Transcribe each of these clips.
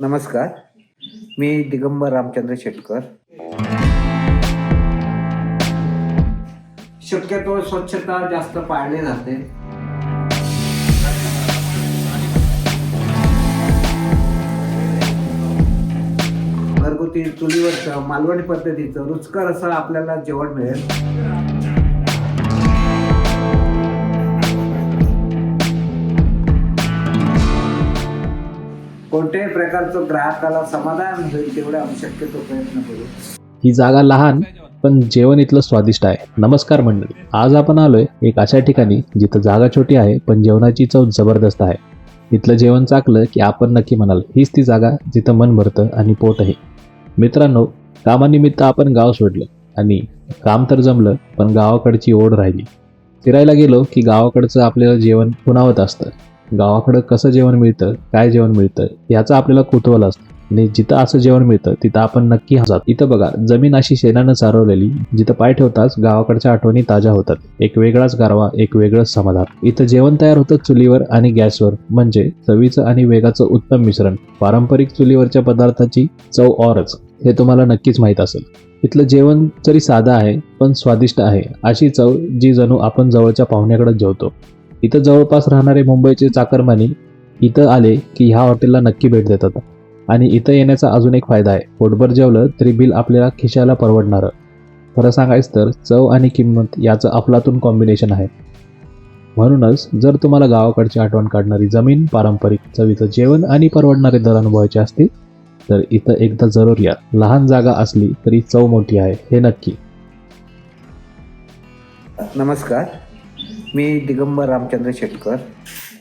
नमस्कार. मी दिगंबर रामचंद्र शेटकर. शक्यतो स्वच्छता जास्त पाळली जाते. घरगुती चुलीवरचं मालवणी पद्धतीचं रुचकर असं आपल्याला जेवण मिळेल. कोणत्याही प्रकारचं ग्राहकाला समाधान होईल तेवढा आम्ही शक्यतो प्रयत्न करू. ही जागा लहान पण जेवण इथलं स्वादिष्ट आहे. नमस्कार मंडळी आज आपण आलोय एक अशा ठिकाणी जिथं जागा छोटी आहे पण जेवणाची चव जबरदस्त आहे. इथलं जेवण चाकलं की आपण नक्की म्हणाल हीच ती जागा जिथं मन भरतं आणि पोटही मित्रांनो कामानिमित्त आपण गाव सोडलं आणि काम तर जमलं पण गावाकडची ओढ राहिली. फिरायला गेलो की गावाकडचं आपल्याला जेवण खुणावत असतं. गावाकडं कसं जेवण मिळतं काय जेवण मिळतं याचं आपल्याला कुतूहल असतं. आणि जिथं असं जेवण मिळतं तिथं आपण नक्की हसात इथं बघा जमीन अशी शेणानं सारवलेली जिथं पाय ठेवताच गावाकडच्या आठवणी ताज्या होतात. एक वेगळाच गारवा एक वेगळंच समाधान. इथं जेवण तयार होतं चुलीवर आणि गॅसवर. म्हणजे चवीचं आणि वेगाचं उत्तम मिश्रण. पारंपरिक चुलीवरच्या पदार्थाची चव औरच. हे तुम्हाला नक्कीच माहीत असेल. इथलं जेवण जरी साधं आहे पण स्वादिष्ट आहे. अशी चव जी जणू आपण जवळच्या पाहुण्याकडे जेवतो. इथं जवळपास राहणारे मुंबईचे चाकरमानी इथं आले की ह्या हॉटेलला नक्की भेट देतात. आणि इथं येण्याचा अजून एक फायदा आहे. पोटभर जेवलं तरी बिल आपल्याला खिशाला परवडणारं. खरं सांगायचं तर चव आणि किंमत याचं अफलातून कॉम्बिनेशन आहे. म्हणूनच जर तुम्हाला गावाकडची आठवण काढणारी जमीन पारंपरिक चवीचं जेवण आणि परवडणारे दर अनुभवायचे असतील तर इथं एकदा जरूर या. लहान जागा असली तरी चव मोठी आहे. हे नक्की. नमस्कार. मी दिगंबर रामचंद्र शेटकर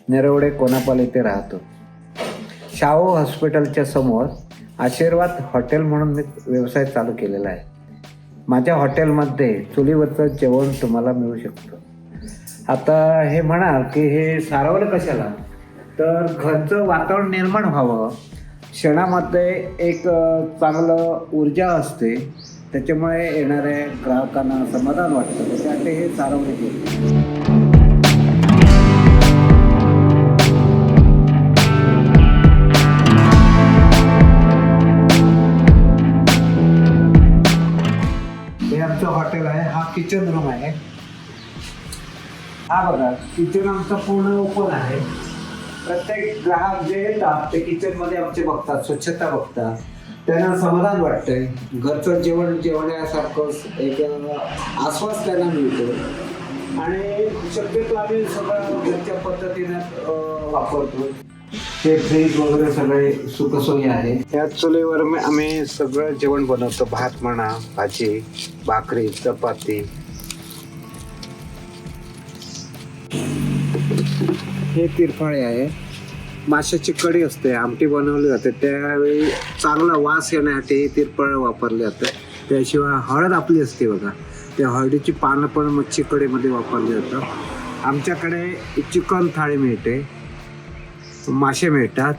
नेरवडे कोनापाल येथे राहतो. शाहू हॉस्पिटलच्या समोर आशीर्वाद हॉटेल म्हणून मी व्यवसाय चालू केलेला आहे. माझ्या हॉटेलमध्ये चुलीवरचं जेवण तुम्हाला मिळू शकतं. आता हे म्हणाल की हे सारवलं कशाला? तर घरचं वातावरण निर्माण व्हावं. क्षणामध्ये एक चांगलं ऊर्जा असते. त्याच्यामुळे येणाऱ्या ग्राहकांना समाधान वाटतं. त्यासाठी हे सारवणे केले किचन रूम आहे. हा बघा किचन आमचं पूर्ण ओपन आहे. प्रत्येक ग्राहक जे येतात ते किचनमध्ये आमचे बघतात स्वच्छता बघतात. त्यांना समाधान वाटतंय. घरचं जेवण जेवण्यासारखं एक आश्वास त्यांना मिळतो आणि शक्यतो आम्ही सगळं घरच्या पद्धतीने वापरतो ते फ्रीज वगैरे सगळे सुखसोयी आहे. त्या चुलीवर आम्ही सगळं जेवण बनवतो. भात म्हणा भाजी भाकरी चपाती. हे तिरफाळे आहे. माशाची कढी असते आमटी बनवली जाते. त्यावेळी चांगला वास येण्यासाठी तिरफळ वापरले जातं. त्याशिवाय हळद आपली असते बघा. त्या हळदीची पानं पण मच्छी कढीमध्ये वापरली जातं आमच्याकडे चिकन थाळी मिळते मासे मिळतात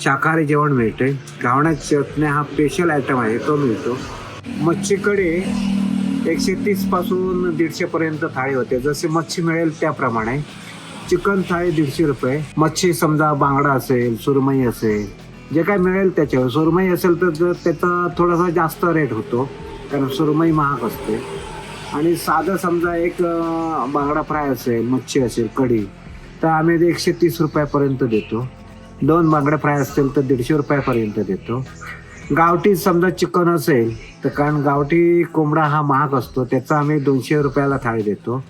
शाकाहारी जेवण मिळते. घावण्यात चटण्या हा स्पेशल आयटम आहे तो मिळतो. मच्छी कढी एकशे तीसपासून दीडशेपर्यंत थाळी होते. जसे मच्छी मिळेल त्याप्रमाणे. चिकन थाळी दीडशे रुपये मच्छी समजा बांगडा असेल सुरमई असेल जे काय मिळेल त्याच्यावर. सुरमई असेल तर जर त्याचा थोडासा जास्त रेट होतो कारण सुरमई महाग असते. आणि साधं समजा एक बांगडा फ्राय असेल मच्छी असेल कढी तर आम्ही एकशे तीस रुपयापर्यंत देतो. दोन बांगड्या फ्राय असतील तर दीडशे रुपयापर्यंत देतो. गावठी समजा चिकन असेल तर कारण गावठी कोंबडा हा महाग असतो त्याचा आम्ही दोनशे रुपयाला थाळी देतो.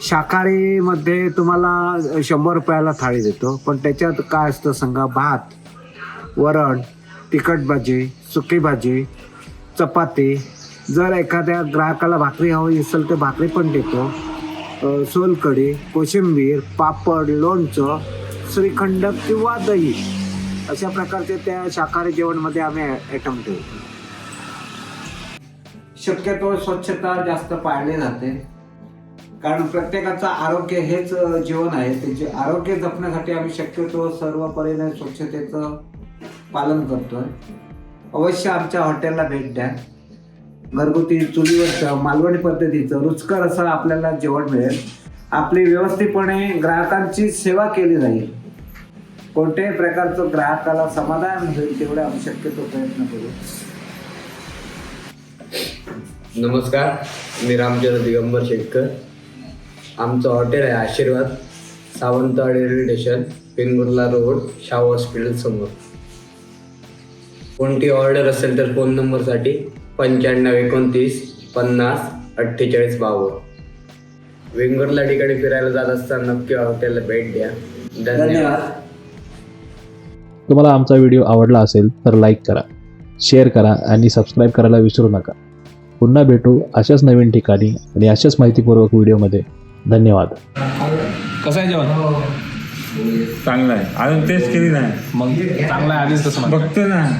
शाकाहारीमध्ये तुम्हाला शंभर रुपयाला थाळी देतो. पण त्याच्यात काय असतं सांगा? भात वरण तिखट भाजी सुकी भाजी चपाती. जर एखाद्या ग्राहकाला भाकरी हवी असेल तर भाकरी पण देतो. सोलकढी कोशिंबीर पापड लोणचं श्रीखंड किंवा दही. अशा प्रकारचे त्या शाकाहारी जेवणमध्ये आम्ही आयटम ठेवतो. शक्यतो स्वच्छता जास्त पाळली जाते. कारण प्रत्येकाचं आरोग्य हेच जीवन आहे. त्याचे आरोग्य जपण्यासाठी आम्ही शक्यतो सर्व परीने स्वच्छतेचं पालन करतोय. अवश्य आमच्या हॉटेलला भेट द्या. घरगुती चुलीवरचं मालवणी पद्धतीचं रुचकर असं आपल्याला जेवण मिळेल. आपली व्यवस्थितपणे ग्राहकांची सेवा केली जाईल. कोणत्याही प्रकारचं ग्राहकाला समाधान होईल तेवढं आम्ही शक्यतो प्रयत्न करू. नमस्कार. मी रामचंद्र दिगंबर शेटकर. आमचं हॉटेल आहे Ashirwad Sawantwadi railway station Pingurla road Shahu hospital समोर. कोणती ऑर्डर असेल तर फोन नंबरसाठी पंच्याण्णव एकोणतीस पन्नास अठ्ठेचाळीस बावन्न. वेंगुर्ला ठिकाणी फिरायला जात असताना नक्की हॉटेलला भेट द्या. धन्यवाद. धन्यवाद. तुम्हाला आमचा व्हिडिओ आवडला असेल तर लाईक करा शेअर करा आणि सबस्क्राईब करायला विसरू नका. पुन्हा भेटू अशाच नवीन ठिकाणी आणि अशाच माहितीपूर्वक व्हिडिओमध्ये. धन्यवाद. कसं आहे जेवण? चांगलं आहे. अजून टेस्ट केली नाही. मग चांगलं आहे आधीच तसं बघतो ना.